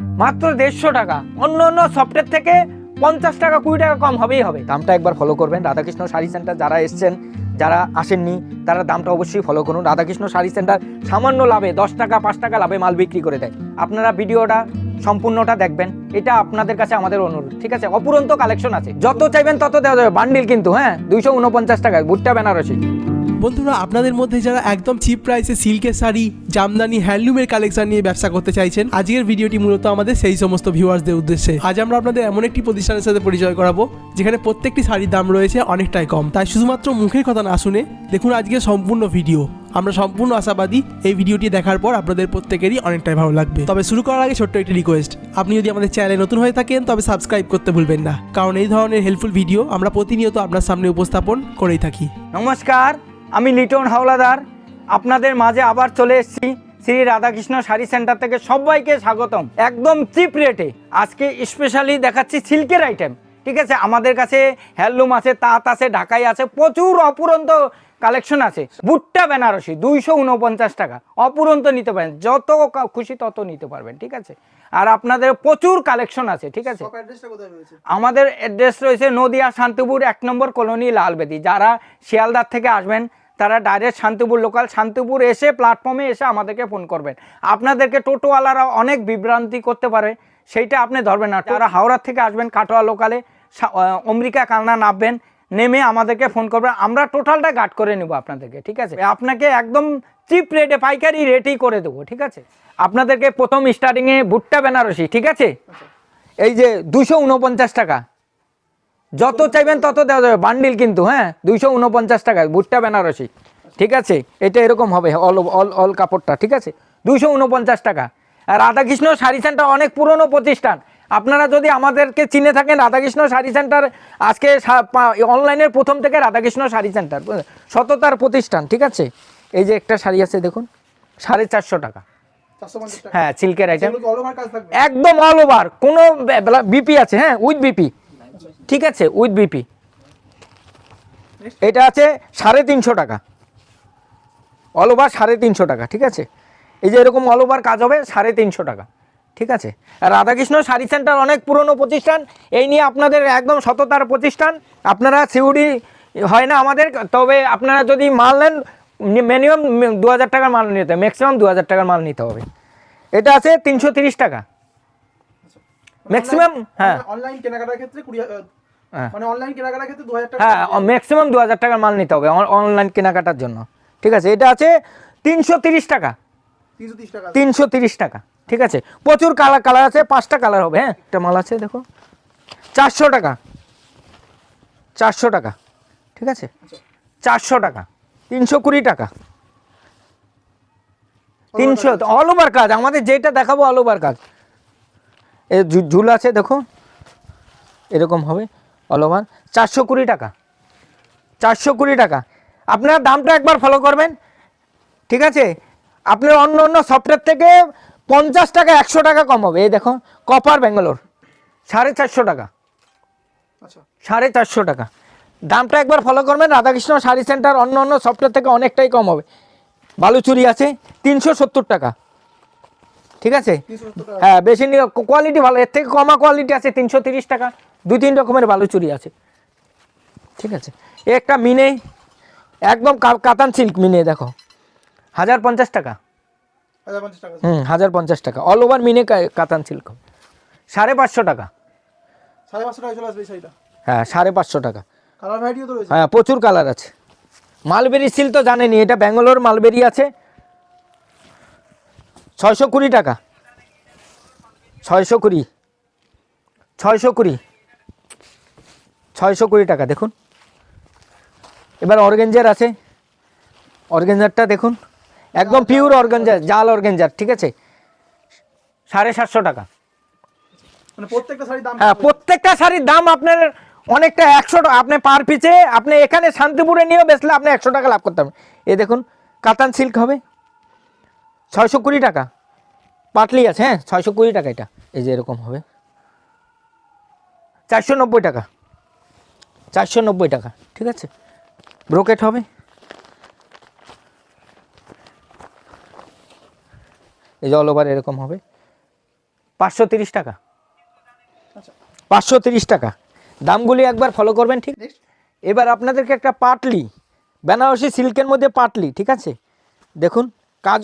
মাত্র দেড়শো টাকা। অন্য অন্য সফটওয়্যার থেকে পঞ্চাশ টাকা, কুড়ি টাকা কম হবেই হবে। দামটা একবার ফলো করবেন। রাধাকৃষ্ণ শাড়ি সেন্টার যারা এসছেন, যারা আসেননি, তারা দামটা অবশ্যই ফলো করুন। রাধাকৃষ্ণ শাড়ি সেন্টার সামান্য লাভে দশ টাকা, পাঁচ টাকা লাভে মাল বিক্রি করে দেয়। আপনারা ভিডিওটা সম্পূর্ণটা দেখবেন। এটা আপনাদের কাছে আমাদের অনুরোধ, ঠিক আছে? অপুরন্ত কালেকশন আছে। যত চাইবেন তত দেওয়া যাবে। বান্ডিল কিন্তু হ্যাঁ? দুইশো উনপঞ্চাশ টাকায় ভুট্টা বেনারসি। বন্ধুরা, আপনাদের মধ্যে যারা একদম চিপ প্রাইসে সিল্কের শাড়ি, জামদানি হ্যান্ডলুমের কালেকশন নিয়ে ব্যবসা করতে চাইছেন, আজকের ভিডিওটি মূলত আমাদের সেই সমস্ত ভিউয়ার্সদের উদ্দেশ্যে। আজ আমরা আপনাদের এমন একটি প্রতিষ্ঠানের সাথে পরিচয় করাবো, যেখানে প্রত্যেকটি শাড়ির দাম রয়েছে অনেকটাই কম। তাই শুধুমাত্র মুখের কথা না শুনে দেখুন আজকের সম্পূর্ণ ভিডিও আমরা সম্পূর্ণ আশাবাদী এই ভিডিওটি দেখার পর আপনাদের প্রত্যেকেরই অনেকটাই ভালো লাগবে। তবে শুরু করার আগে ছোট্ট একটি রিকোয়েস্ট আপনি যদি আমাদের চ্যানেলে নতুন হয়ে থাকেন, তবে সাবস্ক্রাইব করতে ভুলবেন না। কারণ এই ধরনের হেল্পফুল ভিডিও আমরা প্রতিনিয়ত আপনার সামনে উপস্থাপন করেই থাকি। নমস্কার, আমি লিটন হাওলাদার। আপনাদের মাঝে আবার চলে এসেছি শ্রী রাধাকৃষ্ণ শাড়ি সেন্টার থেকে সবাইকে স্বাগতম। একদম চিপ রেটে আজকে স্পেশালি দেখাচ্ছি সিল্কের আইটেম ঠিক আছে? আমাদের কাছে হ্যান্ডলুম আছে, তাঁত আছে, ঢাকাই আছে, প্রচুর অপুরন্ত কালেকশন আছে। ভুট্টা বেনারসি দুইশো উনপঞ্চাশ টাকা। অপুরন্ত নিতে পারেন যত খুশি তত নিতে পারবেন ঠিক আছে? আর আপনাদের প্রচুর কালেকশন আছে ঠিক আছে? আমাদের অ্যাড্রেস রয়েছে নদিয়া শান্তিপুর এক নম্বর কলোনি লালবেদি। যারা শিয়ালদার থেকে আসবেন তারা ডাইরেক্ট শান্তিপুর লোকাল শান্তিপুর এসে প্ল্যাটফর্মে এসে আমাদেরকে ফোন করবেন। আপনাদেরকে টোটোওয়ালারা অনেক বিভ্রান্তি করতে পারে সেইটা আপনি ধরবেন না। তারা হাওড়ার থেকে আসবেন কাটোয়া লোকালে অমরিকা কালনা নামবেন নেমে আমাদেরকে ফোন করবেন আমরা টোটালটা গার্ড করে নেব আপনাদেরকে, ঠিক আছে? আপনাকে একদম চিপ রেটে, পাইকারি রেটেই করে দেবো, ঠিক আছে? আপনাদেরকে প্রথম স্টার্টিংয়ে ভুট্টা বেনারসি, ঠিক আছে? এই যে দুশো উনপঞ্চাশ টাকা। যত চাইবেন তত দেওয়া যাবে। বান্ডিল কিন্তু হ্যাঁ? দুইশো উনপঞ্চাশ টাকা, ভুট্টা বেনারসি, ঠিক আছে? এটা এরকম হবে, অল অল অল কাপড়টা, ঠিক আছে? দুইশো উনপঞ্চাশ টাকা। আর রাধাকৃষ্ণ শাড়ি সেন্টার অনেক পুরনো প্রতিষ্ঠান। আপনারা যদি আমাদেরকে চিনে থাকেন রাধাকৃষ্ণ শাড়ি সেন্টার আজকে অনলাইনের প্রথম থেকে রাধাকৃষ্ণ শাড়ি সেন্টার সততার প্রতিষ্ঠান ঠিক আছে? এই যে একটা শাড়ি আছে দেখুন সাড়ে চারশো টাকা। হ্যাঁ সিল্কের আইটেম একদম অল ওভার কোনো বিপি আছে হ্যাঁ উইথ বিপি ঠিক আছে উইথ বিপি এটা আছে সাড়ে তিনশো টাকা। অল ওভার সাড়ে তিনশো টাকা ঠিক আছে? এই যে এরকম অল ওভার কাজ হবে সাড়ে তিনশো টাকা। ঠিক আছে? রাধাকৃষ্ণ শাড়ি সেন্টার অনেক পুরনো প্রতিষ্ঠান এই নিয়ে আপনাদের একদম সততার প্রতিষ্ঠান। আপনারা সিউড়ি হয় না আমাদের তবে আপনারা যদি মাল নেন মিনিমাম দু হাজার টাকার মাল নিতে হবে ম্যাক্সিমাম দু হাজার টাকার মাল নিতে হবে। এটা আছে তিনশো তিরিশ টাকা। ম্যাক্সিমাম হ্যাঁ। অনলাইন কেনাকাটার ক্ষেত্রে হ্যাঁ। মানে অনলাইন কেনাকাটার ক্ষেত্রে দু হাজার টাকা হ্যাঁ ম্যাক্সিমাম দু হাজার টাকার মাল নিতে হবে অনলাইন কেনাকাটার জন্য। ঠিক আছে? এটা আছে তিনশো তিরিশ টাকা। তিনশো তিরিশ টাকা। তিনশো তিরিশ টাকা। ঠিক আছে? প্রচুর কালার কালার আছে পাঁচটা কালার হবে হ্যাঁ? একটা মাল আছে দেখো। চারশো টাকা। চারশো টাকা। ঠিক আছে? চারশো টাকা। তিনশো কুড়ি টাকা। তিনশো অল ওভার কাজ। আমাদের যেটা দেখাবো অল ওভার কাজ। এ ঝুল আছে দেখো। এরকম হবে অল ওভার চারশো কুড়ি টাকা। চারশো কুড়ি টাকা। আপনারা দামটা একবার ফলো করবেন। ঠিক আছে? আপনার অন্য অন্য সফটওয়্যার থেকে পঞ্চাশ টাকা একশো টাকা কম হবে। এই দেখো কপার ব্যাঙ্গালোর সাড়ে চারশো টাকা। আচ্ছা। সাড়ে চারশো টাকা। দামটা একবার ফলো করবেন রাধাকৃষ্ণ শাড়ি সেন্টার অন্য অন্য সফটওয়্যার থেকে অনেকটাই কম হবে। বালুচুরি আছে তিনশো সত্তর টাকা। ঠিক আছে? হ্যাঁ বেশি কোয়ালিটি ভালো। এর থেকে কমা কোয়ালিটি আছে তিনশো তিরিশ টাকা। দুই তিন রকমের বালুচুরি আছে। ঠিক আছে? এ একটা মিনে একদম কাতান সিল্ক মিনে দেখো। হাজার পঞ্চাশ টাকা। হুম হাজার পঞ্চাশ টাকা। অল ওভার মিনে কাতান সিল্ক সাড়ে পাঁচশো টাকা। সাড়ে পাঁচশো টাকা চলে আসবে এই শাড়িটা? হ্যাঁ সাড়ে পাঁচশো টাকা। কালার ভ্যারাইটিও তো রয়েছে। হ্যাঁ প্রচুর কালার আছে। মালবেরি সিল তো জানেনি এটা ব্যাঙ্গালোর মালবেরি আছে। ছয়শো কুড়ি টাকা। ছয়শো কুড়ি। ছয়শো কুড়ি। ছয়শো কুড়ি টাকা দেখুন। এবার অর্গেঞ্জার আছে। অর্গেঞ্জারটা দেখুন। একদম পিওর অর্গেঞ্জার জাল অর্গেঞ্জার ঠিক আছে? সাড়ে সাতশো টাকা। মানে প্রত্যেকটা শাড়ির দাম হ্যাঁ প্রত্যেকটা শাড়ির দাম আপনার অনেকটা একশো টাকা আপনি পার পিছে আপনি এখানে শান্তিপুরে নিয়েও বেচলে আপনি একশো টাকা লাভ করতে পারবেন। এই দেখুন কাতান সিল্ক হবে। ছয়শো কুড়ি টাকা। পাটলি আছে হ্যাঁ ছয়শো কুড়ি টাকা এটা। এই যে এরকম হবে। চারশো নব্বই টাকা। চারশো নব্বই টাকা ঠিক আছে? ব্রোকেট হবে। এই যে অল ওভার এরকম হবে। পাঁচশো তিরিশ টাকা। আচ্ছা। পাঁচশো তিরিশ টাকা। দামগুলি একবার ফলো করবেন ঠিক? এবার আপনাদেরকে একটা পাটলি বেনারসি সিল্কের মধ্যে পাটলি ঠিক আছে? দেখুন কাজ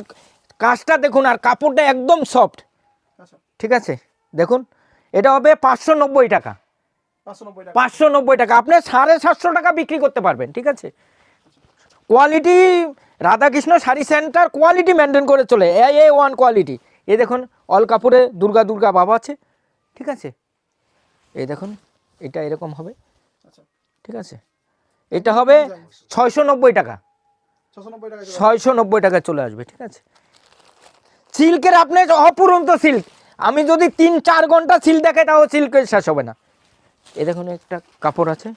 কাজটা দেখুন আর কাপড়টা একদম সফট আচ্ছা। ঠিক আছে? দেখুন এটা হবে পাঁচশো নব্বই টাকা। পাঁচশো নব্বই টাকা। পাঁচশো নব্বই টাকা। আপনি সাড়ে সাতশো টাকা বিক্রি করতে পারবেন ঠিক আছে? Quality Radhakrishna sari centre quality maintain করে চলে। এ এ ওয়ান কোয়ালিটি এই দেখুন অল কাপড়ে দুর্গা দুর্গা বাবা আছে। ঠিক আছে? এই দেখুন এটা এরকম হবে। আচ্ছা। ঠিক আছে? এটা হবে ছয়শো নব্বই টাকা ছয়শো নব্বই টাকা চলে আসবে ঠিক আছে? সিল্কের আপনি অপুরন্ত সিল্ক। আমি যদি তিন চার ঘণ্টা সিল্ক দেখাই তাও সিল্কের শেষ হবে না। এ দেখুন একটা কাপড় আছে।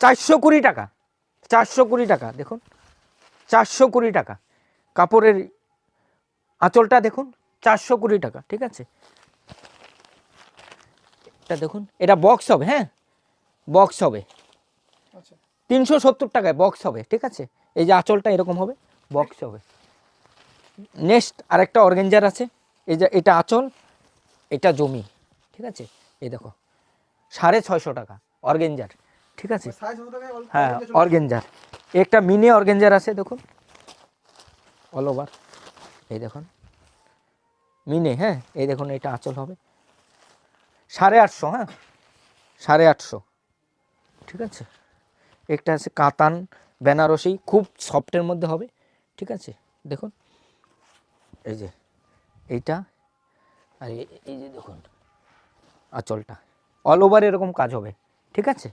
চারশো কুড়ি টাকা। চারশো কুড়ি টাকা দেখুন। চারশো কুড়ি টাকা। কাপড়ের আঁচলটা দেখুন চারশো কুড়ি টাকা ঠিক আছে? এটা দেখুন এটা বক্স হবে হ্যাঁ? বক্স হবে। আচ্ছা। তিনশো সত্তর টাকায় বক্স হবে ঠিক আছে? এই যে আঁচলটা এরকম হবে বক্স হবে। নেক্সট আরেকটা অর্গেঞ্জার আছে এই যে এটা আঁচল এটা জমি ঠিক আছে? এই দেখো সাড়ে ছয়শো টাকা অর্গেঞ্জার। ঠিক আছে? হ্যাঁ। অর্গেঞ্জার। একটা মিনি অর্গেঞ্জার আছে দেখুন। অল ওভার এই দেখুন। মিনে হ্যাঁ? এই দেখুন এটা আঁচল হবে। সাড়ে আটশো হ্যাঁ? সাড়ে আটশো। ঠিক আছে? একটা আছে কাতান বেনারসি খুব সফটের মধ্যে হবে। ঠিক আছে? দেখুন। এই যে এইটা। আর এই যে দেখুন আঁচলটা। অল ওভার এরকম কাজ হবে। ঠিক আছে?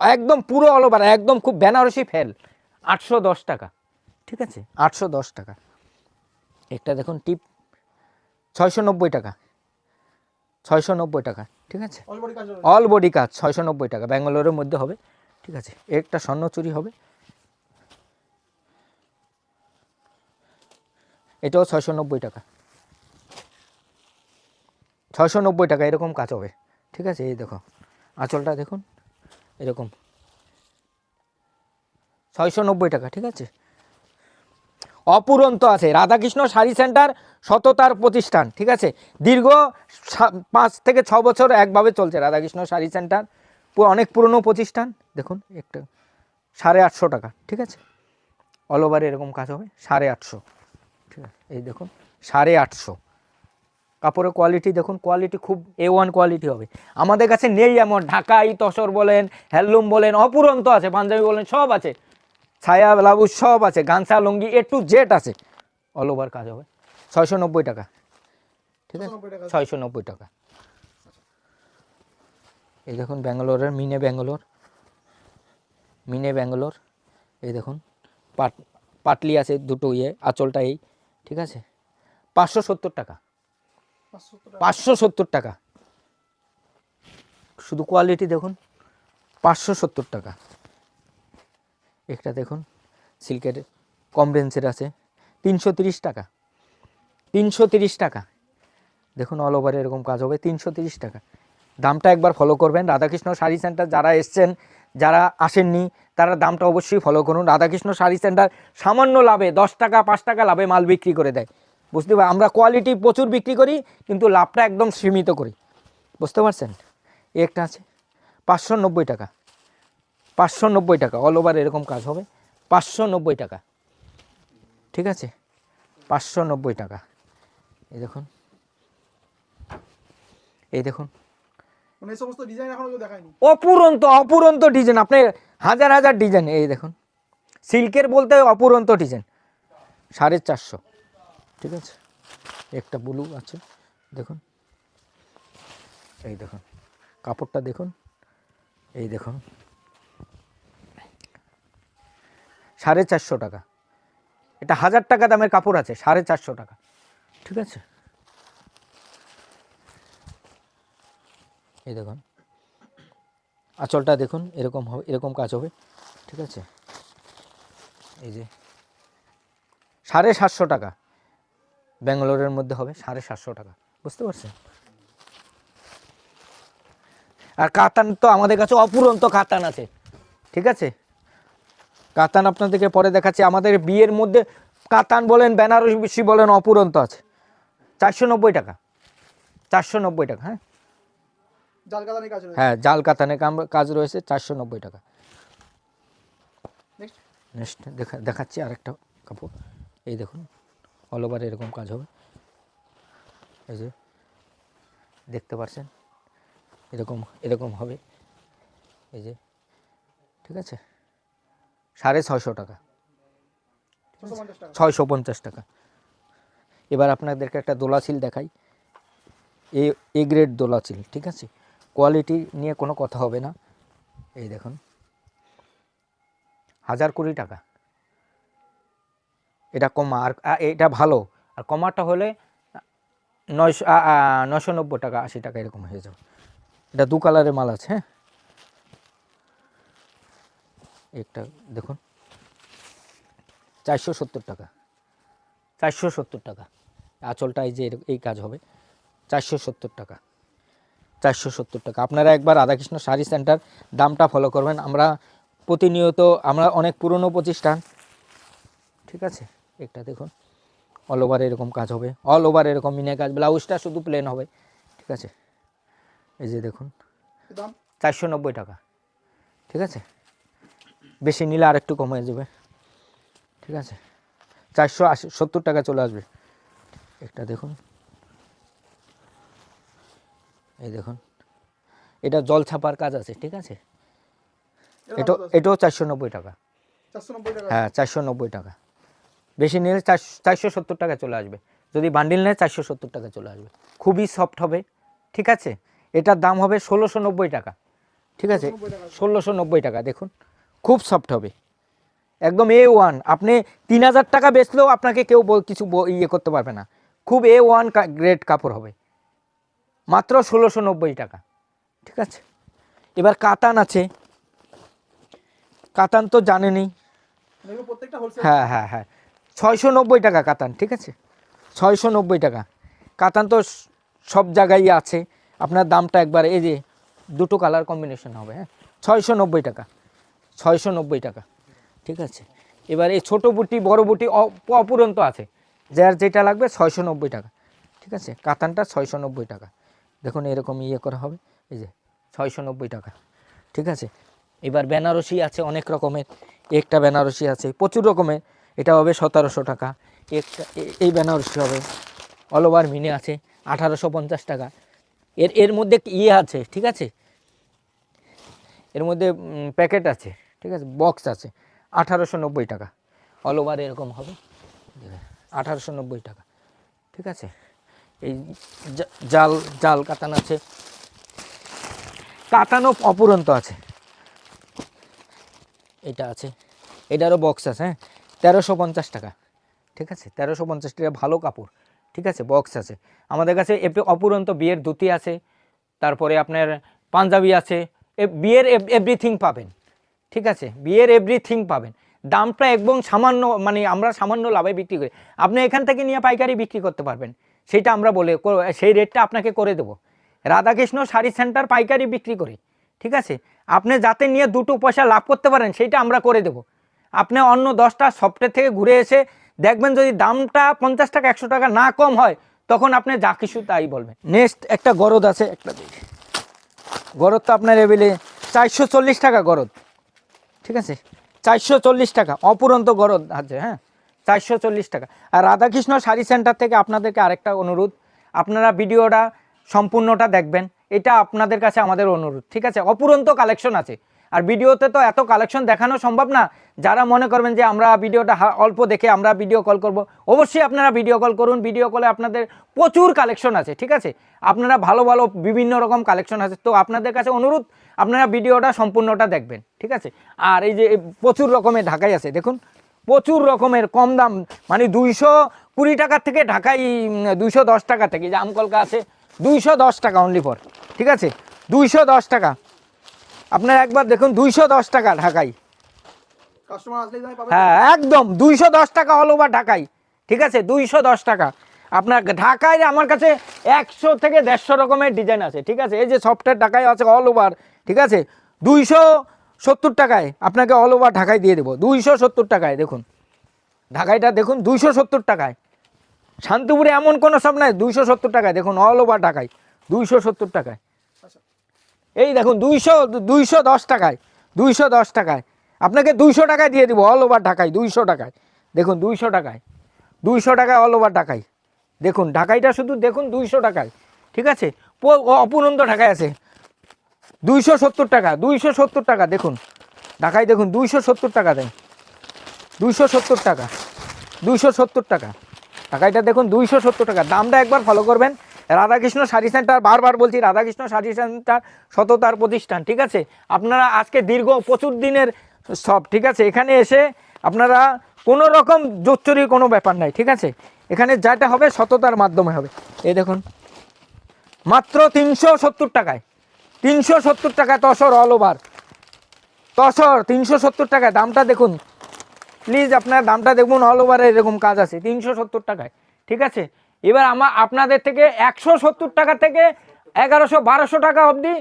একদম পুরো অল ওভার একদম খুব বেনারসি ফেল। আটশো দশ টাকা। ঠিক আছে? আটশো দশ টাকা। একটা দেখুন টিপ ছয়শো নব্বই টাকা। ছয়শো নব্বই টাকা ঠিক আছে? অল বডি কাজ ছয়শো নব্বই টাকা। ব্যাঙ্গালোরের মধ্যে হবে ঠিক আছে? একটা স্বর্ণ চুরি হবে। এটাও ছয়শো নব্বই টাকা। ছয়শো নব্বই টাকা এরকম কাজ হবে। ঠিক আছে? এই দেখো। আঁচলটা দেখুন। এরকম। ছয়শো নব্বই টাকা, ঠিক আছে? অপুরন্ত আছে। রাধাকৃষ্ণ শাড়ি সেন্টার সততার প্রতিষ্ঠান, ঠিক আছে? দীর্ঘ পাঁচ থেকে ছ বছর একভাবে চলছে রাধাকৃষ্ণ শাড়ি সেন্টার। অনেক পুরনো প্রতিষ্ঠান, দেখুন, একটা সাড়ে আটশো টাকা, ঠিক আছে? অল ওভার এরকম কাজ হবে, সাড়ে আটশো, ঠিক আছে? এই দেখুন, সাড়ে আটশো। কাপড়ের কোয়ালিটি দেখুন কোয়ালিটি খুব এ ওয়ান কোয়ালিটি হবে। আমাদের কাছে নেই এমন ঢাকাই তসর বলেন হ্যান্ডলুম বলেন অপুরন্ত আছে পাঞ্জাবি বলেন সব আছে। ছায়া ব্লাউজ সব আছে গানসা লুঙ্গি এ টু জেড আছে। অল ওভার কাজ হবে। ছয়শো নব্বই টাকা। ঠিক আছে? ছয়শো নব্বই টাকা। এই দেখুন ব্যাঙ্গালোরের মিনে ব্যাঙ্গালোর। মিনে ব্যাঙ্গালোর। এই দেখুন পাট পাটলি আছে দুটো ইয়ে আঁচলটা এই। ঠিক আছে? পাঁচশো সত্তর টাকা। পাঁচশো সত্তর টাকা। শুধু কোয়ালিটি দেখুন, পাঁচশো সত্তর টাকা। একটা দেখুন সিল্কের কম রেঞ্জের আছে, তিনশো তিরিশ টাকা। তিনশো তিরিশ টাকা। দেখুন অল ওভার এরকম কাজ হবে, তিনশো তিরিশ টাকা। দামটা একবার ফলো করবেন। রাধাকৃষ্ণ শাড়ি সেন্টার যারা এসছেন, যারা আসেননি, তারা দামটা অবশ্যই ফলো করুন। রাধাকৃষ্ণ শাড়ি সেন্টার সামান্য লাভে, দশ টাকা, পাঁচ টাকা লাভে মাল বিক্রি করে দেয়। বুঝতে পার আমরা কোয়ালিটি প্রচুর বিক্রি করি কিন্তু লাভটা একদম সীমিত করি। বুঝতে পারছেন? একটা আছে পাঁচশো নব্বই টাকা। পাঁচশো নব্বই টাকা অল ওভার এরকম কাজ হবে। পাঁচশো নব্বই টাকা। ঠিক আছে? পাঁচশো নব্বই টাকা। এই দেখুন। এই দেখুন। মানে সমস্ত ডিজাইন এখনও কেউ অপুরন্ত অপুরন্ত ডিজাইন আপনি হাজার হাজার ডিজাইন এই দেখুন। সিল্কের বলতে অপুরন্ত ডিজাইন সাড়ে চারশো। ঠিক আছে? একটা ব্লু আছে, দেখুন। এই দেখুন, কাপড়টা দেখুন, এই দেখুন। সাড়ে চারশো টাকা। এটা হাজার টাকা দামের কাপড় আছে, সাড়ে চারশো টাকা। ঠিক আছে? এই দেখুন, আঁচলটা দেখুন, এরকম হবে, এরকম কাজ হবে। ঠিক আছে? এই যে, সাড়ে সাতশো টাকা। ব্যাঙ্গালোরের মধ্যে হবে সাড়ে সাতশো টাকা। বুঝতে পারছেন? আর কাতান তো আমাদের কাছে অপুরন্ত কাতান আছে। ঠিক আছে? কাতান আপনাদেরকে পরে দেখাচ্ছি। আমাদের বিয়ের মধ্যে কাতান বলেন বেনারসি বলেন অপুরন্ত আছে। চারশো নব্বই টাকা। চারশো নব্বই টাকা হ্যাঁ? হ্যাঁ জাল কাতানের কাজ রয়েছে চারশো নব্বই টাকা। নেক্সট দেখা দেখাচ্ছি আরেকটা কাপড়। এই দেখুন। অল ওভার এরকম কাজ হবে। এই যে, দেখতে পাচ্ছেন এরকম এরকম হবে। এই যে, ঠিক আছে? সাড়ে ছয়শো টাকা। ছয়শো পঞ্চাশ টাকা। এবার আপনাদেরকে একটা দোলাচিল দেখাই। এ এ গ্রেড দোলাচিল, ঠিক আছে? কোয়ালিটি নিয়ে কোনো কথা হবে না। এই দেখুন। হাজার কুড়ি টাকা। এটা কমা, আর এটা ভালো। আর কমাটা হলে নয়শো নশো নব্বই টাকা, আশি টাকা এরকম হয়ে যাবে। এটা দু কালারের মাল আছে হ্যাঁ? একটা, দেখুন। চারশো সত্তর টাকা। চারশো সত্তর টাকা। আঁচলটা এই যে এই কাজ হবে। চারশো সত্তর টাকা। চারশো সত্তর টাকা। আপনারা একবার রাধাকৃষ্ণ শাড়ি সেন্টার দামটা ফলো করবেন। আমরা প্রতিনিয়ত, আমরা অনেক পুরনো প্রতিষ্ঠান ঠিক আছে? একটা দেখুন অল ওভার এরকম কাজ হবে অল ওভার এরকম মিনে কাজ ব্লাউজটা শুধু প্লেন হবে ঠিক আছে? এই যে দেখুন চারশো নব্বই টাকা ঠিক আছে? বেশি নিলে আর একটু কমে যাবে ঠিক আছে? চারশো আশি সত্তর টাকা চলে আসবে। একটা দেখুন এই দেখুন এটা জল ছাপার কাজ আছে ঠিক আছে? এটা? এটাও চারশো নব্বই টাকা। চারশো নব্বই টাকা। হ্যাঁ চারশো নব্বই টাকা। বেশি নিলে চারশো চারশো সত্তর টাকা চলে আসবে। যদি বান্ডিল নেয় চারশো সত্তর টাকা চলে আসবে। খুবই সফট হবে ঠিক আছে? এটার দাম হবে ষোলোশো নব্বই টাকা ঠিক আছে? ষোলোশো নব্বই টাকা দেখুন খুব সফট হবে। একদম এ ওয়ান আপনি তিন হাজার টাকা বেচলেও আপনাকে কেউ কিছু ইয়ে করতে পারবে না। খুব এ ওয়ান গ্রেড কাপড় হবে। মাত্র ষোলোশো নব্বই টাকা ঠিক আছে? এবার কাতান আছে। কাতান তো হোলসেল হ্যাঁ হ্যাঁ হ্যাঁ। ছয়শো নব্বই টাকা কাতান, ঠিক আছে? ছয়শো নব্বই টাকা। কাতান তো সব জায়গায় আছে। আপনার দামটা একবার এই যে দুটো কালার কম্বিনেশন হবে হ্যাঁ? ছয়শো নব্বই টাকা, ছয়শো নব্বই টাকা, ঠিক আছে? এবার এই ছোটো বুটি, বড় বুটি অপুরন্ত আছে। যার যেটা লাগবে ছয়শো নব্বই টাকা, ঠিক আছে? কাতানটা ছয়শো নব্বই টাকা। দেখুন এরকম ইয়ে করা হবে, এই যে ছয়শো নব্বই টাকা, ঠিক আছে? এবার বেনারসি আছে অনেক রকমের, একটা বেনারসি আছে প্রচুর রকমের। এটা হবে সতেরোশো টাকা। একটা এই বেনারসি হবে। অল ওভার মিনে আছে, আঠারোশো পঞ্চাশ টাকা। এর এর মধ্যে ইয়ে আছে, ঠিক আছে? এর মধ্যে প্যাকেট আছে, ঠিক আছে? বক্স আছে, আঠারোশো নব্বই টাকা। অল ওভার এরকম হবে। আঠারোশো নব্বই টাকা, ঠিক আছে? এই জাল জাল কাতান আছে। কাতানো অপুরন্ত আছে। এটা আছে। এটারও বক্স আছে হ্যাঁ? তেরোশো পঞ্চাশ টাকা। ঠিক আছে? তেরোশো পঞ্চাশ টাকা ভালো কাপড়। ঠিক আছে? বক্স আছে। আমাদের কাছে অপুরন্ত বিয়ের ধুতি আছে, তারপরে আপনার পাঞ্জাবি আছে বিয়ের এভরিথিং পাবেন। ঠিক আছে? বিয়ের এভরিথিং পাবেন। দামটা একদম সামান্য মানে আমরা সামান্য লাভে বিক্রি করি। আপনি এখান থেকে নিয়ে পাইকারি বিক্রি করতে পারবেন। সেটা আমরা বলে সেই রেটটা আপনাকে করে দেবো। রাধাকৃষ্ণ শাড়ি সেন্টার পাইকারি বিক্রি করি। ঠিক আছে? আপনি যাতে নিয়ে দুটো পয়সা লাভ করতে পারেন সেইটা আমরা করে দেবো। আপনি অন্য দশটা সফটওয়্যার থেকে ঘুরে এসে দেখবেন যদি দামটা পঞ্চাশ টাকা, একশো টাকা না কম হয়, তখন আপনি যা কিছু তাই বলবেন। নেক্সট একটা গরদ আছে, একটা দেখি। গরদ তো আপনার এবেলে চারশো চল্লিশ টাকা গরদ। ঠিক আছে? চারশো চল্লিশ টাকা, অপুরন্ত গরদ আছে হ্যাঁ? চারশো চল্লিশ টাকা। আর রাধাকৃষ্ণ শাড়ি সেন্টার থেকে আপনাদেরকে আরেকটা অনুরোধ। আপনারা ভিডিওটা সম্পূর্ণটা দেখবেন। এটা আপনাদের কাছে আমাদের অনুরোধ। ঠিক আছে? অপুরন্ত কালেকশন আছে। আর ভিডিওতে তো এত কালেকশন দেখানো সম্ভব না। যারা মনে করবেন যে আমরা ভিডিওটা অল্প দেখে আমরা ভিডিও কল করব, অবশ্যই আপনারা ভিডিও কল করুন। ভিডিও কলে আপনাদের প্রচুর কালেকশন আছে, ঠিক আছে? আপনারা ভালো ভালো বিভিন্ন রকম কালেকশন আছে। তো আপনাদের কাছে অনুরোধ, আপনারা ভিডিওটা সম্পূর্ণটা দেখবেন, ঠিক আছে? আর এই যে প্রচুর রকমের ঢাকাই আছে, দেখুন। প্রচুর রকমের কম দাম মানে দুইশো কুড়ি টাকার থেকে ঢাকাই দুইশো দশ টাকা থেকে, যে আমকলকা আছে, দুইশো দশ টাকা অনলি ফর ঠিক আছে? দুইশো দশ টাকা। আপনারা একবার দেখুন দুইশো দশ টাকা ঢাকাই। হ্যাঁ একদম দুইশো দশ টাকা অল ওভার ঢাকাই। ঠিক আছে দুইশো দশ টাকা। আপনার ঢাকায় আমার কাছে একশো থেকে দেড়শো রকমের ডিজাইন আছে ঠিক আছে? এই যে সফটওয়্যার ঢাকায় আছে অল ওভার ঠিক আছে? দুইশো সত্তর টাকায় আপনাকে অল ওভার ঢাকায় দিয়ে দেবো দুইশো সত্তর টাকায় দেখুন। ঢাকাইটা দেখুন দুইশো সত্তর টাকায়। শান্তিপুরে এমন কোনো সব নাই দুইশো সত্তর টাকায় দেখুন অল ওভার টাকায় দুইশো সত্তর টাকায়। এই দেখুন, দুইশো দুইশো দশ টাকায়, দুইশো দশ টাকায়। আপনাকে দুইশো টাকায় দিয়ে দিব অল ওভার ঢাকায়, দুইশো টাকায়। দেখুন, দুইশো টাকায় দুইশো টাকায় অল ওভার ঢাকায়। দেখুন, ঢাকাইটা শুধু দেখুন, দুইশো টাকায়, ঠিক আছে? অপুরন্ত ঢাকায় আছে। দুইশো সত্তর টাকা, দুইশো সত্তর টাকা, দেখুন। ঢাকায় দেখুন, দুইশো সত্তর টাকা দেয় দুইশো সত্তর টাকা, দুইশো সত্তর টাকা। টাকাটা দেখুন, দুইশো সত্তর টাকা। দামটা একবার ফলো করবেন। রাধাকৃষ্ণ শাড়ি সেন্টার, বারবার বলছি রাধাকৃষ্ণ শাড়ি সেন্টার সততার প্রতিষ্ঠান, ঠিক আছে? আপনারা আজকে দীর্ঘ প্রচুর দিনের সব, ঠিক আছে? এখানে এসে আপনারা কোনো রকম জোচ্চুরির কোনো ব্যাপার নাই, ঠিক আছে? এখানে যেটা হবে, সততার মাধ্যমে হবে। এই দেখুন, মাত্র তিনশো সত্তর টাকায়, তিনশো সত্তর টাকায় তসর অল ওভার তসর, তিনশো সত্তর টাকায়, দামটা দেখুন। প্লিজ আপনার দামটা দেখুন অল ওভারে এরকম কাজ আছে, তিনশো সত্তর টাকায়, ঠিক আছে? এবার আমার আপনাদের থেকে একশো সত্তর টাকা থেকে এগারোশো, বারোশো টাকা অবধি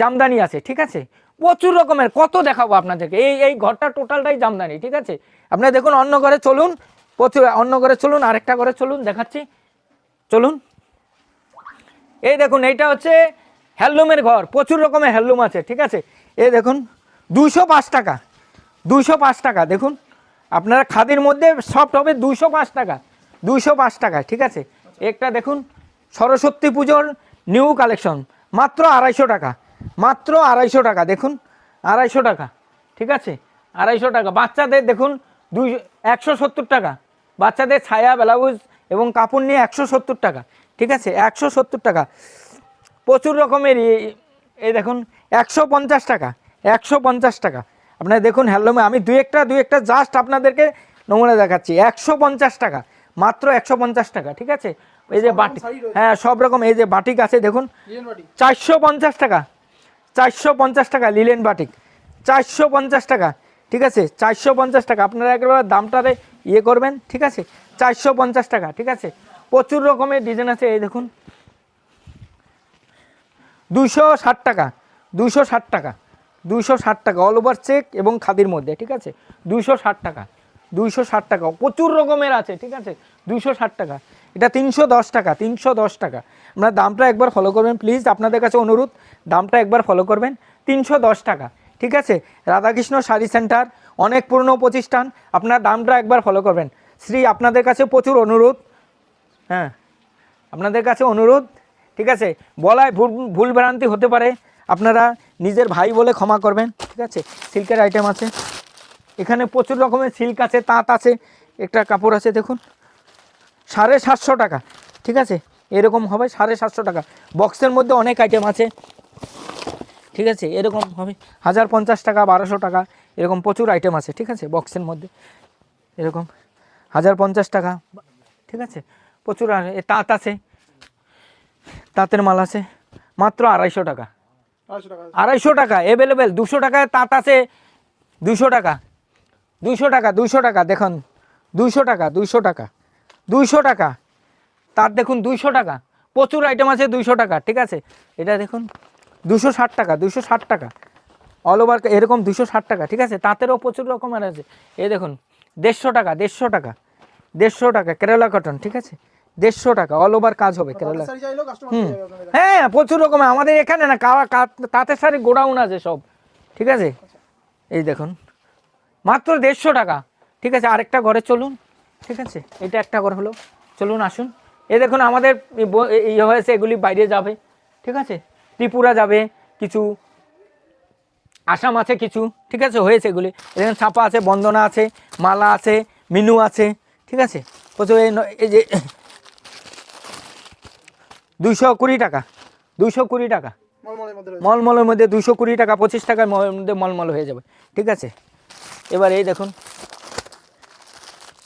জামদানি আছে, ঠিক আছে? প্রচুর রকমের, কত দেখাবো আপনাদেরকে? এই এই ঘরটা টোটালটাই জামদানি, ঠিক আছে? আপনারা দেখুন, অন্য ঘরে চলুন, প্রচুর, অন্য ঘরে চলুন, আরেকটা ঘরে চলুন, দেখাচ্ছি। চলুন। এই দেখুন, এইটা হচ্ছে হ্যান্ডলুমের ঘর, প্রচুর রকমের হ্যান্ডলুম আছে, ঠিক আছে? এই দেখুন, দুইশো পাঁচ টাকা, দুইশো পাঁচ টাকা, দেখুন। আপনারা খাদির মধ্যে সফট হবে দুইশো পাঁচ টাকা। দুইশো পাঁচ টাকা ঠিক আছে? একটা দেখুন, সরস্বতী পুজোর নিউ কালেকশন মাত্র আড়াইশো টাকা, মাত্র আড়াইশো টাকা, দেখুন, আড়াইশো টাকা, ঠিক আছে? আড়াইশো টাকা। বাচ্চাদের দেখুন, দুই, একশো সত্তর টাকা। বাচ্চাদের ছায়া, ব্লাউজ এবং কাপড় নিয়ে একশো সত্তর টাকা, ঠিক আছে? একশো সত্তর টাকা। প্রচুর রকমের এই- দেখুন, একশো পঞ্চাশ টাকা, একশো পঞ্চাশ টাকা। আপনারা দেখুন হ্যান্ডলুমে আমি দুই একটা দুই একটা জাস্ট আপনাদেরকে নমুনা দেখাচ্ছি। একশো পঞ্চাশ টাকা। মাত্র একশো পঞ্চাশ টাকা ঠিক আছে? এই যে বাটি হ্যাঁ সব রকম এই যে বাটিক আছে দেখুন। চারশো পঞ্চাশ টাকা চারশো পঞ্চাশ টাকা লিলেন বাটিক। চারশো পঞ্চাশ টাকা ঠিক আছে? চারশো পঞ্চাশ টাকা আপনারা একবার দামটারে ইয়ে করবেন ঠিক আছে? চারশো পঞ্চাশ টাকা ঠিক আছে? প্রচুর রকমের ডিজাইন আছে এই দেখুন। দুশো ষাট টাকা দুশো ষাট টাকা দুশো ষাট টাকা অল ওভার চেক এবং খাদির মধ্যে ঠিক আছে? দুশো ষাট টাকা। দুইশো ষাট টাকা। প্রচুর রকমের আছে, ঠিক আছে? দুইশো ষাট টাকা। এটা তিনশো দশ টাকা, তিনশো দশ টাকা। আপনার দামটা একবার ফলো করবেন প্লিজ আপনাদের কাছে অনুরোধ, দামটা একবার ফলো করবেন, তিনশো দশ টাকা, ঠিক আছে? রাধাকৃষ্ণ শাড়ি সেন্টার, অনেক পুরনো প্রতিষ্ঠান, আপনার দামটা একবার ফলো করবেন। শ্রী, আপনাদের কাছে প্রচুর অনুরোধ হ্যাঁ আপনাদের কাছে অনুরোধ, ঠিক আছে? বলায় ভুল ভুলভ্রান্তি হতে পারে, আপনারা নিজের ভাই বলে ক্ষমা করবেন, ঠিক আছে? সিল্কের আইটেম আছে। এখানে প্রচুর রকমের সিল্ক আছে তাঁত আছে একটা কাপড় আছে দেখুন। সাড়ে সাতশো টাকা ঠিক আছে? এরকম হবে সাড়ে সাতশো টাকা। বক্সের মধ্যে অনেক আইটেম আছে ঠিক আছে? এরকম হবে হাজার পঞ্চাশ টাকা বারোশো টাকা এরকম প্রচুর আইটেম আছে ঠিক আছে? বক্সের মধ্যে এরকম হাজার পঞ্চাশ টাকা ঠিক আছে? প্রচুর তাঁত আছে তাঁতের মাল আছে মাত্র আড়াইশো টাকা। আড়াইশো টাকা। আড়াইশো টাকা অ্যাভেলেবেল দুশো টাকায় তাঁত আছে দুশো টাকা। দুশো টাকা দুশো টাকা দেখুন। দুশো টাকা দুশো টাকা দুইশো টাকা। তার দেখুন দুইশো টাকা। প্রচুর আইটেম আছে দুইশো টাকা ঠিক আছে? এটা দেখুন দুশো ষাট টাকা দুশো ষাট টাকা। অল ওভার এরকম দুশো ষাট টাকা ঠিক আছে? তাঁতেরও প্রচুর রকমের আছে। এই দেখুন দেড়শো টাকা দেড়শো টাকা দেড়শো টাকা কেরালা কটন ঠিক আছে? দেড়শো টাকা অল ওভার কাজ হবে কেরালা হুম। হ্যাঁ প্রচুর রকমের আমাদের এখানে না কাওয়া তাঁতের শাড়ি গোডাউন আছে সব ঠিক আছে? এই দেখুন মাত্র দেড়শো টাকা। ঠিক আছে আরেকটা ঘরে চলুন। ঠিক আছে এটা একটা ঘর হলো। চলুন আসুন। এ দেখুন আমাদের ইয়ে হয়েছে এগুলি বাইরে যাবে। ঠিক আছে ত্রিপুরা যাবে কিছু আসাম আছে কিছু। ঠিক আছে হয়েছে এগুলি। এখানে ছাপা আছে বন্দনা আছে মালা আছে মিনু আছে। ঠিক আছে প্রচুর এই যে দুইশো কুড়ি টাকা দুইশো কুড়ি টাকা। মলমলের মধ্যে রয়েছে। মলমলের মধ্যে দুশো কুড়ি টাকা পঁচিশ টাকার মধ্যে মলমল হয়ে যাবে। ঠিক আছে এবার এই দেখুন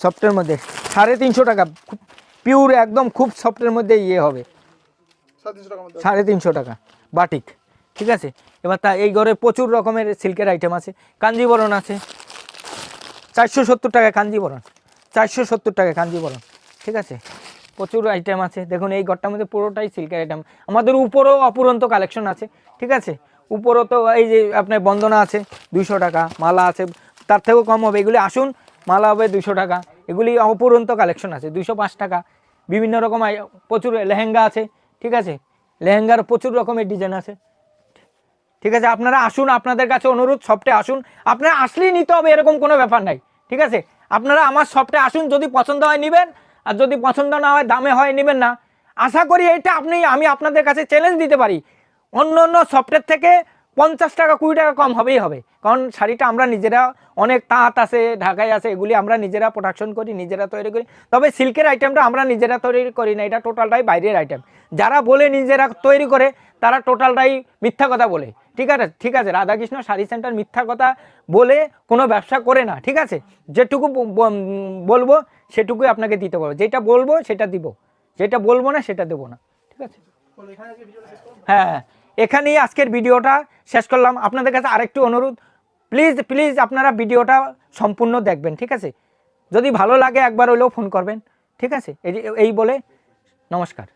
সফটের মধ্যে সাড়ে তিনশো টাকা খুব পিওর একদম খুব সফটের মধ্যে ইয়ে হবে। সাড়ে তিনশো টাকা বাটিক ঠিক আছে? এবার তা এই ঘরে প্রচুর রকমের সিল্কের আইটেম আছে কাঞ্জিবরণ আছে চারশো সত্তর টাকা কাঞ্জিবরণ চারশো সত্তর টাকা কাঞ্জিবরণ ঠিক আছে? প্রচুর আইটেম আছে দেখুন এই ঘরটার মধ্যে পুরোটাই সিল্কের আইটেম আমাদের উপরেও অপুরন্ত কালেকশন আছে ঠিক আছে? উপরও তো এই যে আপনার বন্দনা আছে দুইশো টাকা মালা আছে তার থেকেও কম হবে। এগুলি আসুন, মালা হবে দুশো টাকা। এগুলি অপরন্ত কালেকশন আছে দুশো পাঁচ টাকা। বিভিন্ন রকম প্রচুর লেহেঙ্গা আছে, ঠিক আছে? লেহেঙ্গার প্রচুর রকমের ডিজাইন আছে। ঠিক আছে, আপনারা আসুন, আপনাদের কাছে অনুরোধ শপটে আসুন। আপনারা আসলেই নিতে হবে, এরকম কোনো ব্যাপার নাই, ঠিক আছে? আপনারা আমার শপটে আসুন, যদি পছন্দ হয় নেবেন, আর যদি পছন্দ না হয়, দামে হয়, নেবেন না। আশা করি এটা আপনি, আমি আপনাদের কাছে চ্যালেঞ্জ দিতে পারি। অন্য অন্য সফটের থেকে পঞ্চাশ টাকা কুড়ি টাকা কম হবেই হবে। কারণ শাড়িটা আমরা নিজেরা অনেক তাঁত আছে ঢাকায় আছে এগুলি আমরা নিজেরা প্রোডাকশন করি নিজেরা তৈরি করি। তবে সিল্কের আইটেমটা আমরা নিজেরা তৈরি করি না এটা টোটালটাই বাইরের আইটেম যারা বলে নিজেরা তৈরি করে তারা টোটালটাই মিথ্যা কথা বলে। ঠিক আছে ঠিক আছে রাধাকৃষ্ণ শাড়ি সেন্টার মিথ্যা কথা বলে কোনো ব্যবসা করে না ঠিক আছে? যেটুকু বলব সেটুকুই আপনাকে দিতে পারব যেটা বলব সেটা দিব। যেটা বলব না সেটা দেবো না। ঠিক আছে? হ্যাঁ। এখানেই আজকের ভিডিওটা শেষ করলাম। আপনাদের কাছে আরেকটু অনুরোধ প্লিজ প্লিজ আপনারা ভিডিওটা সম্পূর্ণ দেখবেন, ঠিক আছে? যদি ভালো লাগে একবার হলেও ফোন করবেন, ঠিক আছে? এই বলে নমস্কার।